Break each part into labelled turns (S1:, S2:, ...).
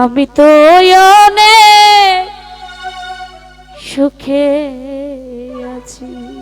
S1: আমি তো সুখে আছি।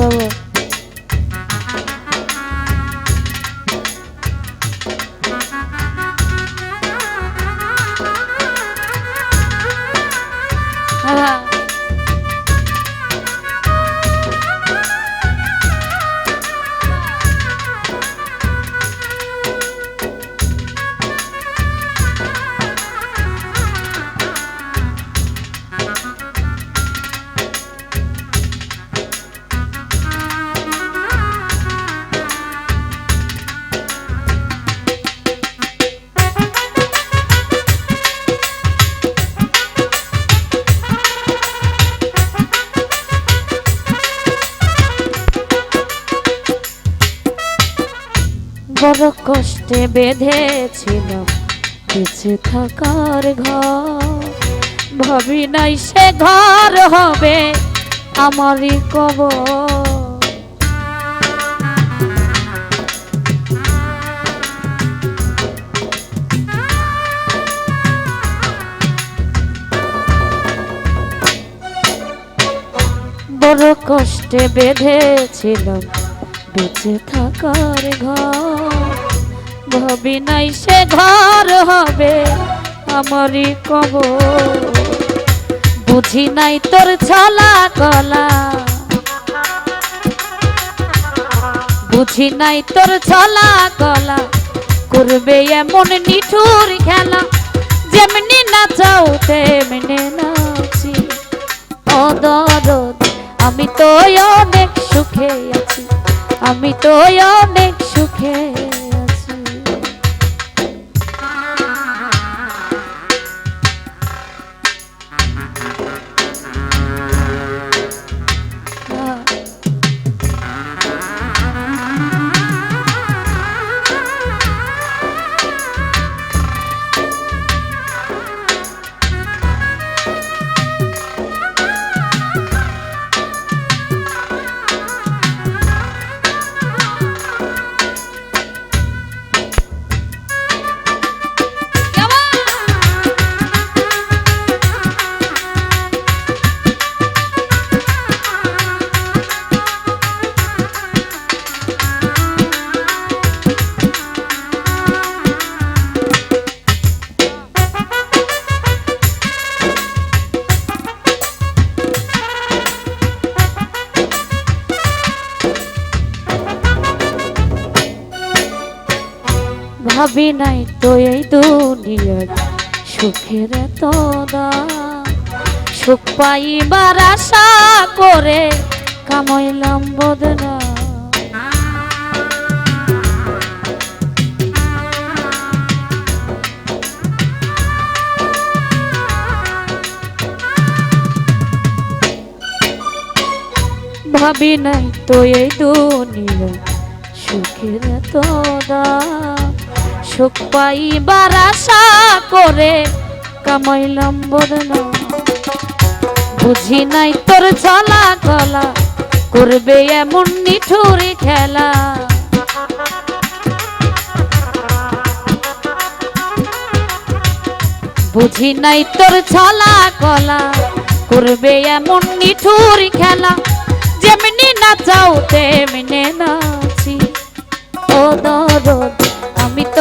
S1: আছি বাবা বড় কষ্টে বেঁধেছিল। বেঁচে থাকার ঘর, ভাবি নাই সে ঘর হবে আমারই কবর। বড় কষ্টে বেঁধেছিলাম বেঁচে থাকার ঘর। ভাবি নাই সে ঘর হবে আমারই কবর। বুঝি নাই তোর ছলা কলা। বুঝি নাই তোর ছলা কলা। করবে এমন নিঠুর খেলা। যেমনি নাচাও, তেমনি নাচি। ও দরদ আমি তো অনেক সুখে আছি। আমি তো অনেক সুখে ভাবি নাই তো এই দুনিয়ার সুখের দাম সুখ পাইবার আশা করে কামাইলাম বদনা। ভাবি নাই তো এই দুনিয়া সুখের এত দাম সুখ পাইবার আশা করে কামাইলাম বদনা বুঝি নাই তোর চলা গলা, করবে এমন নিঠুরি খেলা। বুঝি নাই তোর ছলা কলা করবে এমন নিঠুরি খেলা। যেমনি নাচাও তেমনি নাচি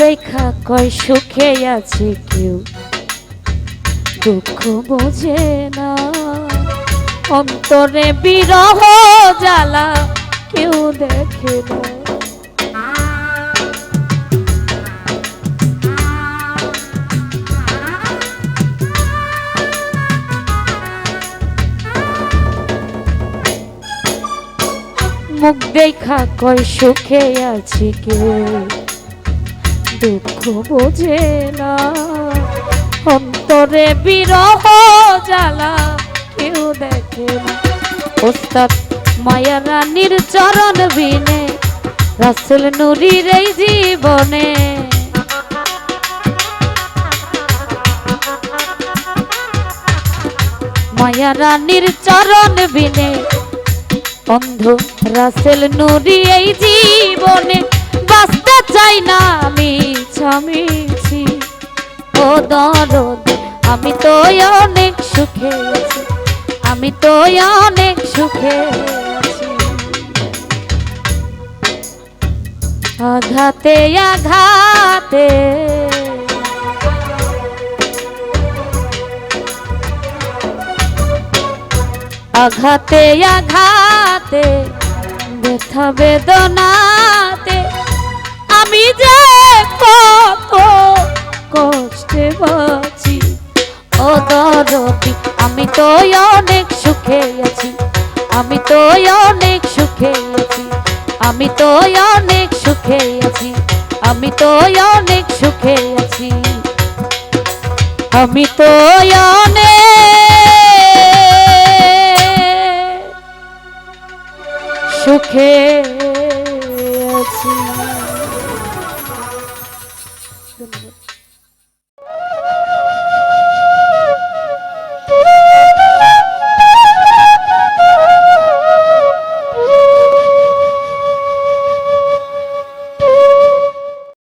S1: দেখা কয়, সুখে আছে কেউ? দুঃখ বোঝে না। অন্তরে বিরহ জ্বালা কেউ দেখে না। মুখ দেখা কয়, সুখে আছে কেউ? দুঃখ বোঝে না। অন্তরে বিরহ জ্বালা কেউ দেখে না। ওস্তাদ মায়া রানীর চরণ বিনে, রাসেল নুরির এই জীবনে। মায়া রানীর চরণ বিনে, অন্ধ রাসেল নুরি এই জীবনে। চাই না, আমি ছামিছি ও দরদ, আমি তো অনেক সুখে আছি। আমি তো অনেক সুখে আঘাতে আঘাতে। আঘাতে আঘাতে, ব্যথা বেদনাতে আমি যে কত কষ্টে বাঁচি। ও দরদি, আমি তো অনেক সুখে আছি। আমি তো অনেক সুখে আছি। আমি তো অনেক সুখে আছি। আমি তো অনেক সুখে আছি। আমি তো অনেক সুখে